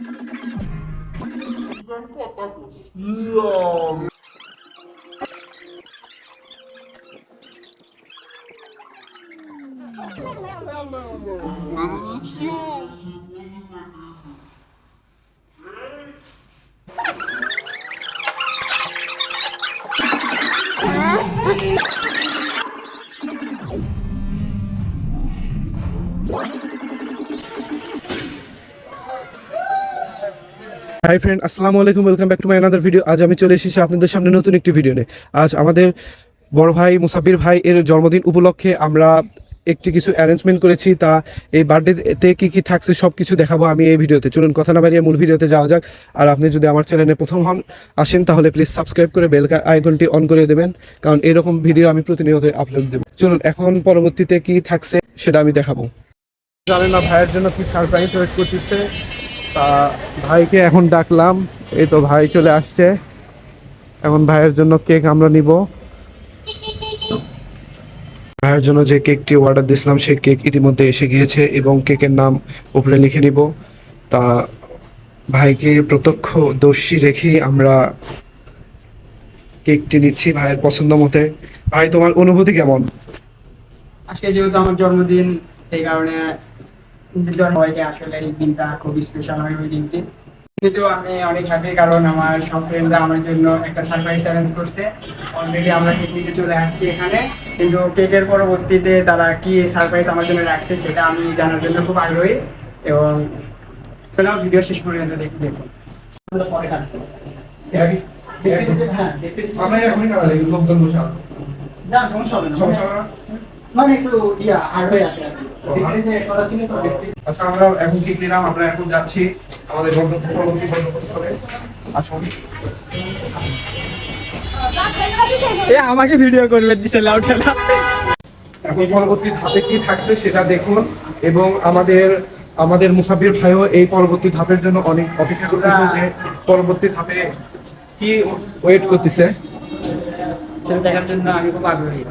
Yeah. Delicioso! High friend আসসালামু আলাইকুম welcome back to my another video আজ আমি চলে এসেছি আপনাদের সামনে নতুন একটি ভিডিও নিয়ে। আজ আমাদের বড় ভাই, মুসাফির ভাই এর জন্মদিন উপলক্ষে আমরা একটি কিছু অ্যারেঞ্জমেন্ট করেছি। তা এই বার্থডেতে কি কি থাকছে সব কিছু দেখাবো আমি এই ভিডিওতে চলুন কথা না বাড়িয়ে মূল ভিডিওতে যাওয়া যাক। আর আপনি যদি আমার চ্যানেলে প্রথম হন, আসেন, তাহলে প্লিজ সাবস্ক্রাইব করে বেল আইকনটি অন করে দেবেন। কারণ এরকম ভিডিও আমি প্রতিনিয়ত আপলোড দেবো। চলুন, এখন পরবর্তীতে কি থাকছে সেটা আমি দেখাবো। জানেন না, ভাইয়ের জন্য কি সারপ্রাইজ করতেছে? তা ভাইকে এখন ডাকলাম। এই তো ভাই চলে আসছে। এখন ভাইয়ের জন্য কেক আমরা নিব। ভাইয়ের জন্য যে কেকটি অর্ডার দিয়েছিলাম, সেই কেক ইতিমধ্যে এসে গিয়েছে এবং কেকের নাম উপরে লিখে নিব। তা ভাইকে প্রত্যক্ষ দর্শী রেখে আমরা কেকটি নিচ্ছি ভাইয়ের পছন্দ মতে। ভাই, তোমার অনুভূতি কেমন? আজকে যেহেতু আমার জন্মদিন, এই কারণে জন্মদিনে আসলে এই দিনটা খুব স্পেশাল হয় ওই দিনটি। কিন্তু আমি অনেক হ্যাপি কারণ আমার সব ফ্রেন্ডরা আমার জন্য একটা সারপ্রাইজ চ্যালেঞ্জ করছে। অলরেডি আমরা কেক নিতে চলে আসছি এখানে। কিন্তু কেকের পরবর্তীতে তারা কি সারপ্রাইজ আমার জন্য রাখছে সেটা আমি জানার জন্য খুব আগ্রহী। এবং চলো ভিডিও শেষ পর্যন্ত দেখি দেখুন না সমস্যা হবে না? মানে একটু ইয়া আর হয়ে আছে আর কি। আচ্ছা আমরা এখন ঠিক নিলাম? আমরা এখন যাচ্ছি আমাদের পরবর্তী গন্তব্যস্থলে। আসুন। এ আমাকে ভিডিও করবে দিছে লাউড ঠেলা এখন পরবর্তী ধাপে কি থাকছে সেটা দেখুন। এবং আমাদের আমাদের মুসাফির ভাইও এই পরবর্তী ধাপের জন্য অনেক অপেক্ষা করতেছে যে পরবর্তী ধাপে কি ওয়েট করতেছে। সেটা দেখার জন্য আমি খুব আগ্রহী।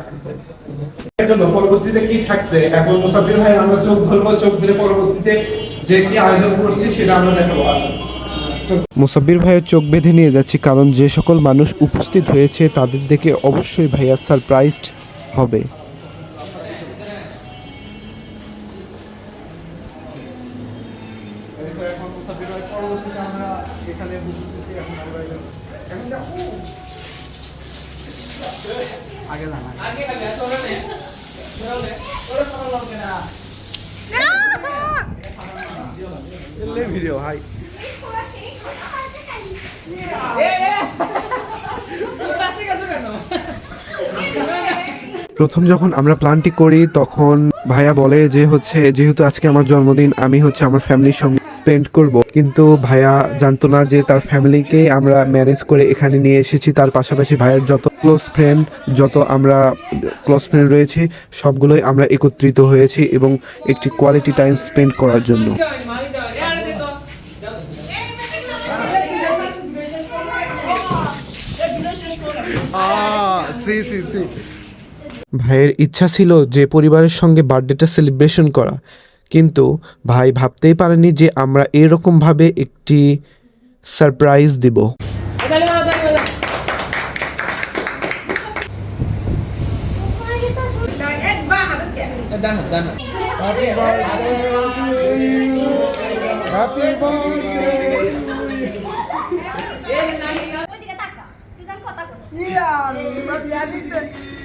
পরবর্তীতে কি থাকছে? এখন মুসাফির ভাই আমরা চোখ ধরবো চোখ ধরে পরবর্তীতে যে কি আয়োজন করছি সেটা আমরা দেখাবো মুসাব্বির ভাইয়ের চোখ বেঁধে নিয়ে যাচ্ছি কারণ যে সকল মানুষ উপস্থিত হয়েছে তাদের দেখে অবশ্যই ভাইয়া সারপ্রাইজড হবে। Video hi. প্রথম যখন আমরা প্ল্যানটি করি তখন ভাইয়া বলে যে হচ্ছে যেহেতু আজকে আমার জন্মদিন আমি হচ্ছে আমার ফ্যামিলির সঙ্গে স্পেন্ড করব। কিন্তু ভাইয়া জানতো না যে তার ফ্যামিলিকে আমরা ম্যানেজ করে এখানে নিয়ে এসেছি। তার পাশাপাশি ভাইয়ের যত ক্লোজ ফ্রেন্ড যত আমরা ক্লোজ ফ্রেন্ড রয়েছি সবগুলোই আমরা একত্রিত হয়েছি এবং একটি কোয়ালিটি টাইম স্পেন্ড করার জন্য। ভাইয়ের ইচ্ছা ছিল যে পরিবারের সঙ্গে বার্থডেটা সেলিব্রেশন করা। কিন্তু ভাই ভাবতেই পারেনি যে আমরা এরকমভাবে একটি সারপ্রাইজ দিব।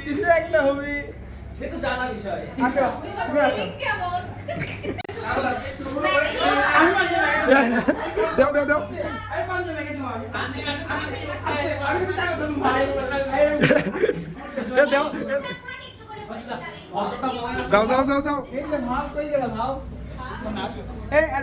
কিছু একটা হবে। সে তো জানা বিষয়। আসো তুমি আসো। দাও দাও দাও। আমি পাঞ্জে মেখে তোমার আমি তো টাকা তুমি ভাই দাও। দাও দাও দাও দাও এই যে মাল কই গেল ভাও এই আর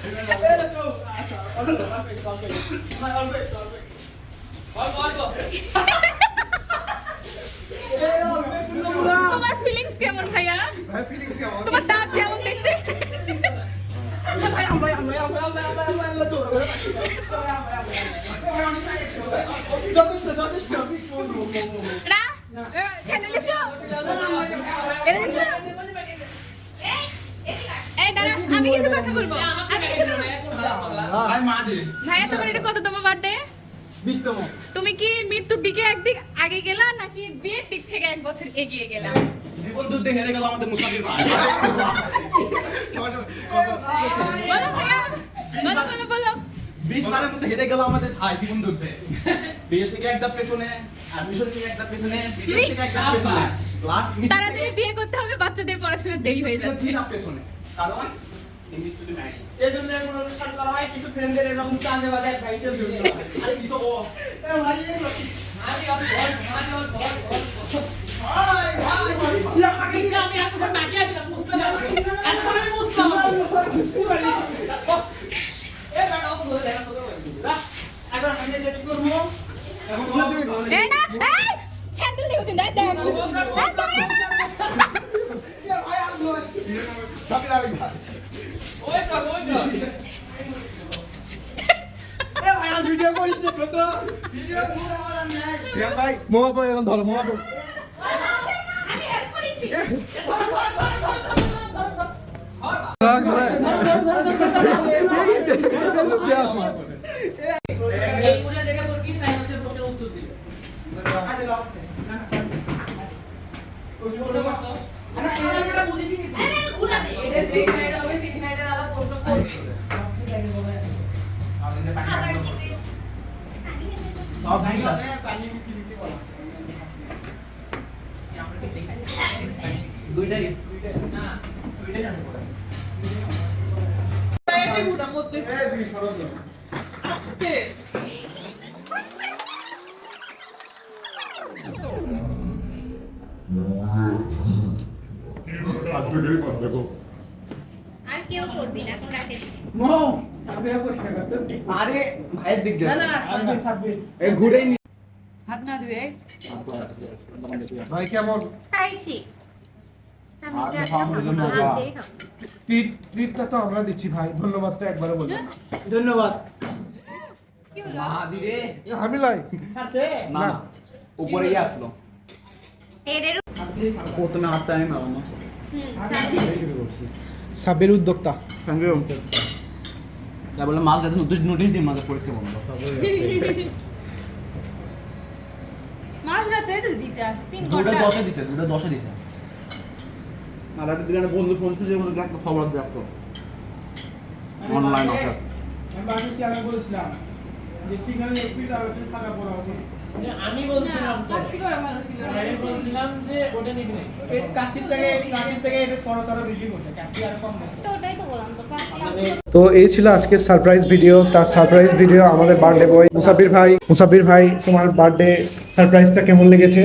তোমার ফিলিংস কেমন ভাইয়া তোমার দাঁত কেমন দেখতে না চ্যানেল দেখছ এটা দেখছ এই দাঁড়া আমি কিছু কথা বলব আমি কিছু কথা ভাইয়া তোমার এটা কততম বার্থডে বিশতম। তুমি কি মৃত্যুর দিকে একদিক আগে গেলা নাকি বিয়ের দিক থেকে এক বছর এগিয়ে গেলা? জীবন যুদ্ধে হেরে গেল আমাদের মুসাফির ভাই। বলো ভাইয়া বলো বলো বলো। বিশ বারের মধ্যে হেরে গেল আমাদের ভাই জীবন যুদ্ধে। বিয়ে থেকে একটা পেছনে অ্যাডমিশন থেকে একটা পেছনে বিদেশ থেকে একটা পেছনে। তাড়াতাড়ি বিয়ে করতে হবে বাচ্চাদের পড়াশোনা দেরি হয়ে যাচ্ছে। না পেছনে। কারণ নাই। এই জন্য এগুলো অনুষ্ঠান করা হয় কিছু ফ্রেন্ডদের এরকম চাঁদে বাজে আমি জড়িয়ে হয়। আরে কিছু ও আমি ভাই, এগুলো কি? এখন আমি এটা কি করব? এখন তোমরা দুই ভালো এই না এই স্যান্ডেল দিও কিন্তু দেখ দেখ দেখ, দেখ, ওই কর, ওই কর। এ ভাই, আর ভিডিও এখন হেল্প করেছি আরে লস আছে। না, না, না, এটা আমরা বুঝেছি নি তো। আরে ঘুরাবে খাবার দিবে সব ভাই আছে, পানি বিক্রি দিতে বলো। আর কেউ করবি না তোরা কে মো, না। আরে ভাইয়ের দিক না, না, ভাই কেমন? তাই ঠিক। ট্রিটটা তো আমরা দিচ্ছি ভাই। ধন্যবাদ তো একবারও বলব। ধন্যবাদ। আমি লাই না না। উপরেই আসলো। এদের প্রথমে হাতটা আমি মারলাম। হুম সামনে। সাবের উদ্যোক্তা। সঙ্গে যা বলে মাছ গেছে নোটিশ নোটিশ দিন মাঝে পরীক্ষা বন্ধ। মাঝরাতে তো দিছে আর তিন দুটো ঘণ্টা। দশে দিছে দুটো দশে দিছে। আর একটা দিকে বন্ধু ফোন যে বলে একটা খবর দেখতো অনলাইন অফার আমি বাকি আমি বলছিলাম যে ঠিক আছে এক পিস আর একটু টাকা পড়া হবে আমি বলছিলাম তো কাচ্চি করে ভালো ছিল। আমি বলছিলাম যে ওটা নিবি না। কাচির থেকে কাচির থেকে এটা তর তর বেশি করছে কাচি আর কম তো ওটাই তো বললাম তো কাচ্চি তো এই ছিল আজকের সারপ্রাইজ ভিডিও তার সারপ্রাইজ ভিডিও আমাদের বার্থডে বয় মুসাফির ভাই। মুসাফির ভাই তোমার বার্থডে সারপ্রাইজটা কেমন লেগেছে?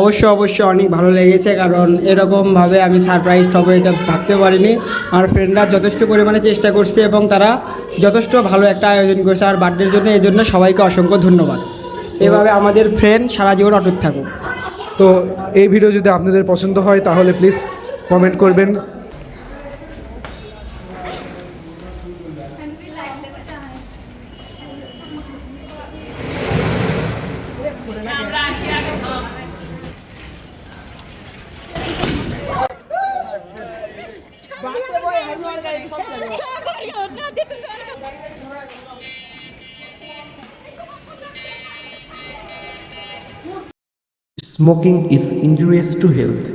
অবশ্যই অবশ্যই অনেক ভালো লেগেছে কারণ এরকমভাবে আমি সারপ্রাইজ হবে এটা ভাবতে পারিনি। আমার ফ্রেন্ডরা যথেষ্ট পরিমাণে চেষ্টা করছে এবং তারা যথেষ্ট ভালো একটা আয়োজন করছে। আর বার্থডের জন্য এই জন্য সবাইকে অসংখ্য ধন্যবাদ। এভাবে আমাদের ফ্রেন্ড সারা জীবন অটুট থাকুক। তো এই ভিডিও যদি আপনাদের পছন্দ হয় তাহলে প্লিজ কমেন্ট করবেন। Smoking is injurious to health.